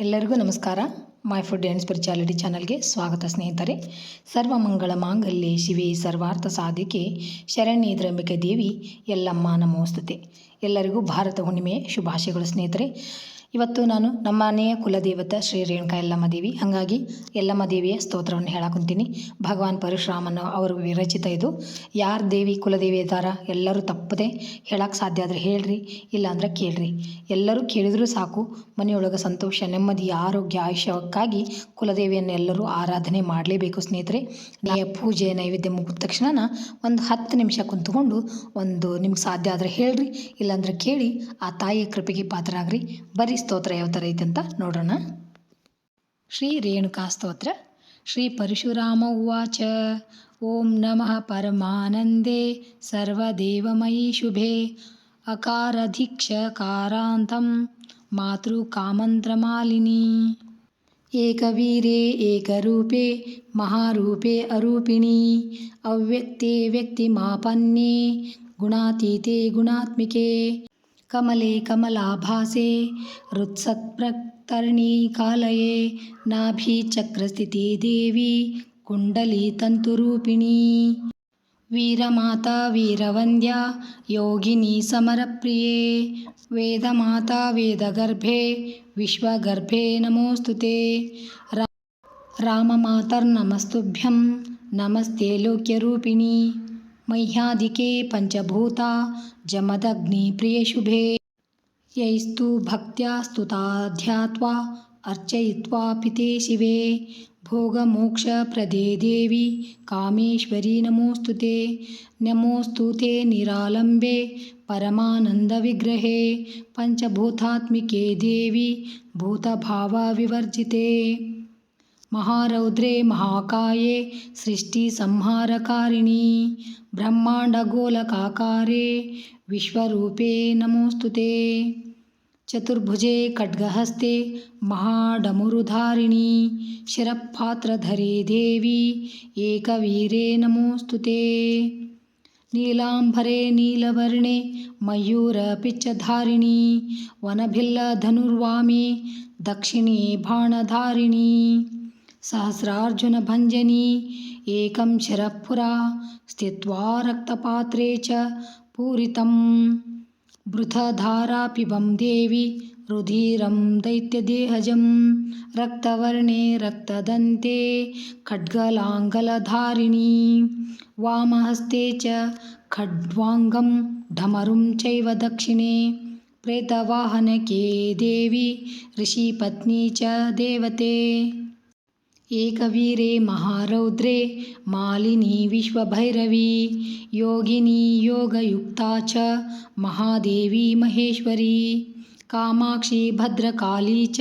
ಎಲ್ಲರಿಗೂ ನಮಸ್ಕಾರ. My food and spirituality ಚಾನಲ್ಗೆ ಸ್ವಾಗತ ಸ್ನೇಹಿತರೆ. ಸರ್ವಮಂಗಳ ಮಾಂಗಲ್ಯೆ ಶಿವೆ ಸರ್ವಾರ್ಥ ಸಾಧಿಕೆ ಶರಣ್ಯ ದ್ರಂಬಿಕೆ ದೇವಿ ಎಲ್ಲಮ್ಮ ನಮೋಸ್ತುತೆ. ಎಲ್ಲರಿಗೂ ಭಾರತ ಹುಣ್ಣಿಮೆಯ ಶುಭಾಶಯಗಳು ಸ್ನೇಹಿತರೆ. ಇವತ್ತು ನಾನು ನಮ್ಮ ಮನೆಯ ಕುಲದೇವತೆ ಶ್ರೀ ರೇಣುಕಾ ಯಲ್ಲಮ್ಮ ದೇವಿ. ಹಾಗಾಗಿ ಯಲ್ಲಮ್ಮ ದೇವಿಯ ಸ್ತೋತ್ರವನ್ನು ಹೇಳಾಕೊಂತೀನಿ. ಭಗವಾನ್ ಪರಶುರಾಮನ ಅವರು ವಿರಚಿತ ಇದು. ಯಾರು ದೇವಿ ಕುಲದೇವಿ ಇದ್ದಾರ ಎಲ್ಲರೂ ತಪ್ಪದೆ ಹೇಳಕ್ಕೆ ಸಾಧ್ಯ ಆದರೆ ಹೇಳ್ರಿ, ಇಲ್ಲಾಂದ್ರೆ ಕೇಳ್ರಿ. ಎಲ್ಲರೂ ಕೇಳಿದರೂ ಸಾಕು, ಮನೆಯೊಳಗೆ ಸಂತೋಷ, ನೆಮ್ಮದಿ, ಆರೋಗ್ಯ, ಆಯುಷ್ಯಕ್ಕಾಗಿ ಕುಲದೇವಿಯನ್ನು ಎಲ್ಲರೂ ಆರಾಧನೆ ಮಾಡಲೇಬೇಕು ಸ್ನೇಹಿತರೆ. ಪೂಜೆ, ನೈವೇದ್ಯ ಮುಗಿದ ತಕ್ಷಣ ಒಂದು ಹತ್ತು ನಿಮಿಷ ಕುಂತ್ಕೊಂಡು ಒಂದು ನಿಮ್ಗೆ ಸಾಧ್ಯ ಆದರೆ ಹೇಳ್ರಿ, ಇಲ್ಲಾಂದ್ರೆ ಕೇಳಿ ಆ ತಾಯಿಯ ಕೃಪೆಗೆ ಪಾತ್ರರಾಗ್ರಿ. ಬರೀ ಸ್ತೋತ್ರ ಯಾವ ಥರ ಐತೆ ಅಂತ ನೋಡೋಣ ಶ್ರೀ ರೇಣುಕಾ ಸ್ತೋತ್ರ ಶ್ರೀ ಪರಶುರಾಮ ಉವಾಚ ಓಂ ನಮಃ ಪರಮಾನಂದೇ ಸರ್ವದೇವಮಯೀ ಶುಭೆ ಅಕಾರಧೀಕ್ಷಕಾರಾಂತಂ ಮಾತೃಕಾಮಂತ್ರಮಾಲಿನಿ ಏಕವೀರೆ ಏಕರೂಪೆ ಮಹಾರೂಪೆ ಅರೂಪಿಣಿ ಅವ್ಯಕ್ತೆ ವ್ಯಕ್ತಿಮಾಪನ್ಯೆ ಗುಣಾತೀತೆ ಗುಣಾತ್ಮಿಕೆ కమలే కమలాభాసే హృత్సత్ప్రక్తరణీ కాలయే నాభీచక్రస్థితే దేవి కుండలీ తంతురూపిణీ వీరమాత వీరవంద్య యోగిని సమరప్రియే వేదమాత వేదగర్భే విశ్వగర్భే నమోస్తుతే రామమాతర్నమస్తుభ్యం నమస్తే లోక్యరూపిణీ मह्यादिके पञ्चभूता जमदग्निप्रियशुभे। यैस्तु भक्त्या स्तुता ध्यात्वा अर्चयित्वा पिते शिवे। भोगमोक्षप्रदे देवी कामेश्वरी नमोस्तुते ते। नमोऽस्तु ते निरालम्बे परमानन्दविग्रहे। पञ्चभूतात्मिके देवी भूतभावविवर्जिते। మహారౌద్రే మహాకాయే సృష్టి సంహారకారిణి. బ్రహ్మాండగోళకాకారే విశ్వరూపే నమోస్తుతే. చతుర్భుజే ఖడ్గహస్తే మహాడమురుధారిణి. శరపాత్రధరే దేవి ఏకవీరే నమోస్తుతే. నీలాంబరే నీలవర్णे మయూరపిచ్చధారిణి. వనభిల్లధనుర్వామే దక్షిణే బాణధారిణి. सहस्रार्जुनभञ्जनी एकं शिरः पुरा स्थित्वा रक्तपात्रे च पूरितं वृथधारापिबं देवी रुधिरं दैत्यदेहजं रक्तवर्णे रक्तदन्ते खड्गलाङ्गलधारिणी। वामहस्ते च खड्वाङ्गं ढमरुं चैव दक्षिणे। प्रेतवाहनके देवी ऋषिपत्नी च देवते एकवीरे महारौद्रे, मालिनी विश्वभैरवी, योगिनी योगयुक्ता च, महादेवी महेश्वरी, कामाक्षी भद्रकाली च,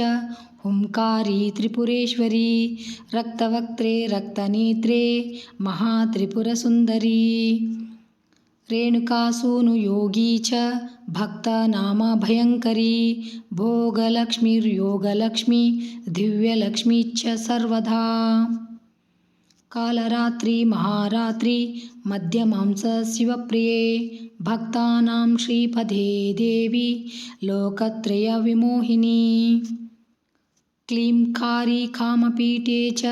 हुंकारी त्रिपुरेश्वरी, रक्तवक्त्रे रक्तनेत्रे, महात्रिपुरसुन्दरी। रेणुकासूनुयोगी च भक्तनामभयङ्करी भोगलक्ष्मीर्योगलक्ष्मी दिव्यलक्ष्मीश्च सर्वदा। कालरात्रि महारात्रि मध्यमांसशिवप्रिये भक्तानां श्रीपदे देवी लोकत्रयविमोहिनी। क्लींकारी कामपीठे च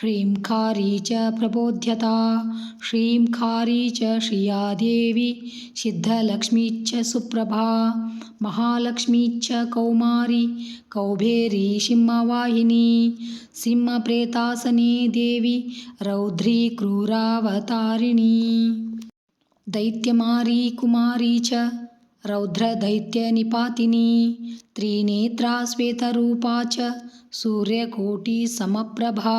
ह्रींकारी च प्रबोध्यता श्रींकारी च श्रिया देवी सिद्धलक्ष्मीश्च सुप्रभा महालक्ष्मीश्च कौमारी कौबेरी सिंहवाहिनी सिंहप्रेतासने देवी रौद्री क्रूरावतारिणी। दैत्यमारी कुमारी च रौद्रदैत्यनिपातिनी त्रिनेत्रा श्वेतरूपा च सूर्यकोटिसमप्रभा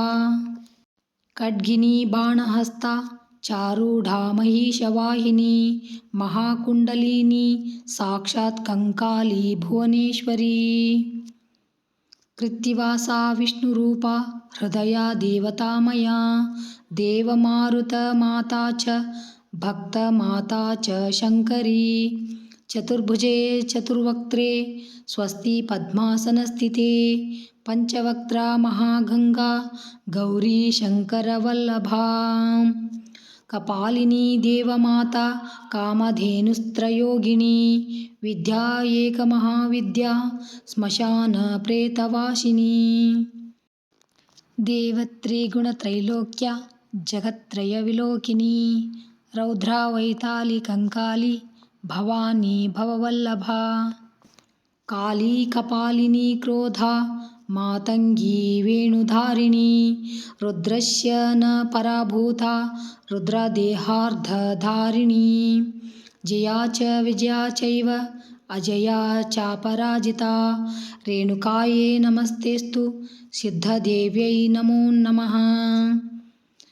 खड्गिनी बाणहस्ता चारूढा महिषवाहिनी महाकुण्डलिनी साक्षात् कङ्काली भुवनेश्वरी। कृत्तिवासा विष्णुरूपा हृदया देवतामया देवमारुतमाता च भक्तमाता च शङ्करी चतुर्भुजे चतुर्वक्त्रे स्वस्ति पद्मासनस्थिते पञ्चवक्त्रा महागङ्गा गौरी शङ्करवल्लभा कपालिनी देवमाता कामधेनुस्त्रयोगिनी विद्या एकमहाविद्या श्मशानप्रेतवासिनी देवत्रिगुणत्रैलोक्या जगत्त्रयविलोकिनी रौद्रा वैताली कङ्काली भवानी भववल्लभा। काली कपालिनी क्रोधा मातङ्गी वेणुधारिणी रुद्रस्य न पराभूता रुद्रदेहार्धधारिणी। जया च विजया चैव अजया चापराजिता। रेणुकायै नमस्तेस्तु सिद्धदेव्यै नमो नमः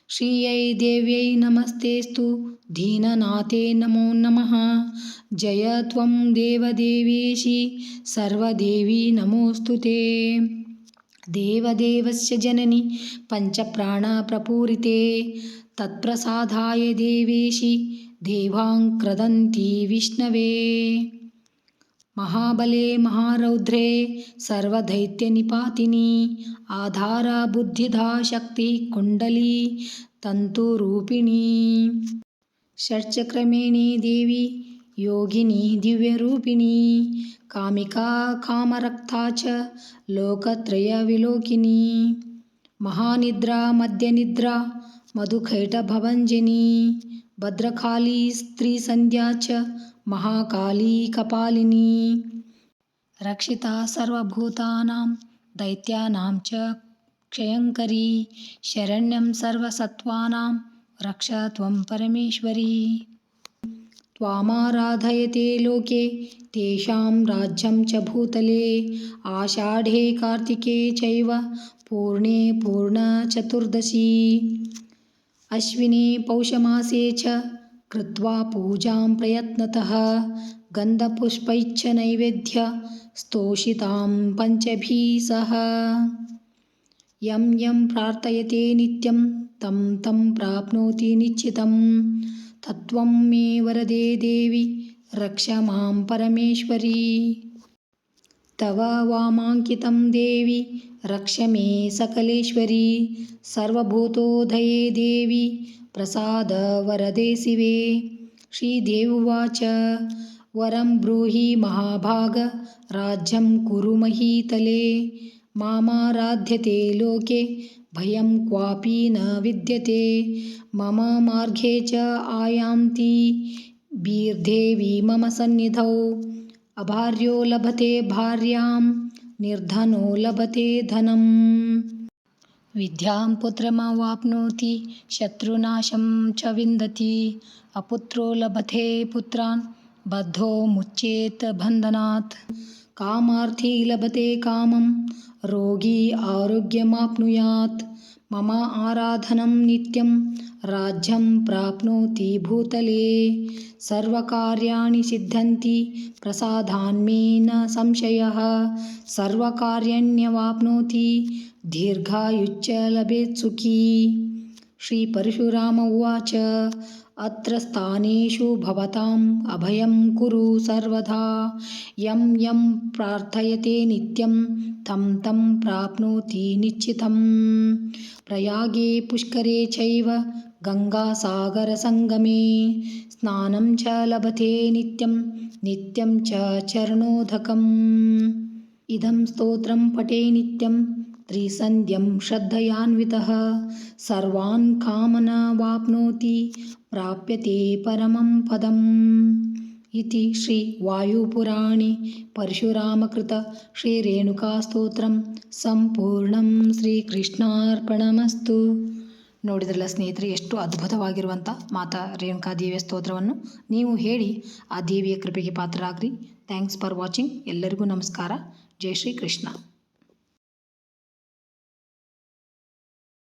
श्रियै देव्यै नमस्तेस्तु दीननाथे नमो नमः। जय त्वं देवदेवेशि। सर्वदेवी नमोऽस्तु ते। देवदेवस्य जननि पञ्चप्राणप्रपूरिते। तत्प्रसादाय देवेशि। देवाङ्क्रदन्ति विष्णवे మహాబలే మహారౌద్రే సర్వదైత్యనిపాతిని ఆధారా బుద్ధిధా శక్తి కుండలీ తంతురూపిణీ. షట్చక్రమేణి దేవి యోగిని దివ్యరూపిణి కామికా కామరక్తా చ లోకత్రయ విలోకిని. మహానిద్రా మధ్యనిద్రా మధుకైటభవంజిని భద్రకాళీ స్త్రీ సంధ్యా महाकाली कपालिनी रक्षिता सर्वभूतानां दैत्यानां च क्षयङ्करी शरण्यं सर्वसत्त्वानां रक्ष त्वं परमेश्वरी त्वामाराधयते लोके तेषां राज्यं च भूतले आषाढे कार्तिके चैव पूर्णे पूर्णचतुर्दशी अश्विने पौषमासे च कृत्वा पूजां प्रयत्नतः गन्धपुष्पैश्च नैवेद्य स्तोषितां पञ्चभिः सह यं यं प्रार्थयते नित्यं, तं तं प्राप्नोति निश्चितं। तत्त्वं मे वरदे देवि, रक्ष माँ परमेश्वरी। तव वामाङ्कितं देवि, रक्ष मे सकलेश्वरी। सर्वभूतोदये देवि प्रसादवरदे शिवे श्रीदेवुवाच वरं ब्रूहि महाभाग, राज्यं कुरु महीतले। मामाराध्यते लोके, भयं क्वापि न विद्यते। मम मार्गे च आयान्ति वीर्देवी मम सन्निधौ। अभार्यो लभते भार्यां, निर्धनो लभते धनम्। विद्यां पुत्रमवाप्नोति, शत्रुनाशं च विन्दति। अपुत्रो लभते पुत्रान्, बद्धो मुच्येत बन्धनात्। कामार्थी लभते कामं, रोगी आरोग्यमाप्नुयात्। मम आराधनं नित्यं, राज्यं प्राप्नोति भूतले। सर्वकार्याणि सिद्धन्ति प्रसादान्मे न संशयः। सर्वकार्यण्यवाप्नोति दीर्घायुश्च लभेत् सुखी। श्रीपरशुराम उवाच अत्र स्थानेषु भवताम् अभयं कुरु सर्वदा। यं यं प्रार्थयते नित्यं तं तं प्राप्नोति निश्चितं प्रयागे पुष्करे चैव गङ्गासागरसङ्गमे। स्नानं च लभते नित्यं नित्यं च चरणोदकम्। इदं स्तोत्रं पठे नित्यं त्रिसन्ध्यं श्रद्धयान्वितः सर्वान् कामनावाप्नोति प्राप्यते परमं पदम् इति श्रीवायुपुराणे परशुरामकृत ಶ್ರೀರೇಣುಕಾಸ್ತೋತ್ರಂ ಸಂಪೂರ್ಣಂ ಶ್ರೀಕೃಷ್ಣಾರ್ಪಣಮಸ್ತು ನೋಡಿದ್ರಲ್ಲ ಸ್ನೇಹಿತರೆ ಎಷ್ಟು ಅದ್ಭುತವಾಗಿರುವಂಥ ಮಾತಾ ರೇಣುಕಾ ದೇವಿಯ ಸ್ತೋತ್ರವನ್ನು ನೀವು ಹೇಳಿ ಆ ದೇವಿಯ ಕೃಪೆಗೆ ಪಾತ್ರರಾಗ್ರಿ ಥ್ಯಾಂಕ್ಸ್ ಫಾರ್ ವಾಚಿಂಗ್ ಎಲ್ಲರಿಗೂ ನಮಸ್ಕಾರ ಜೈ ಶ್ರೀ ಕೃಷ್ಣ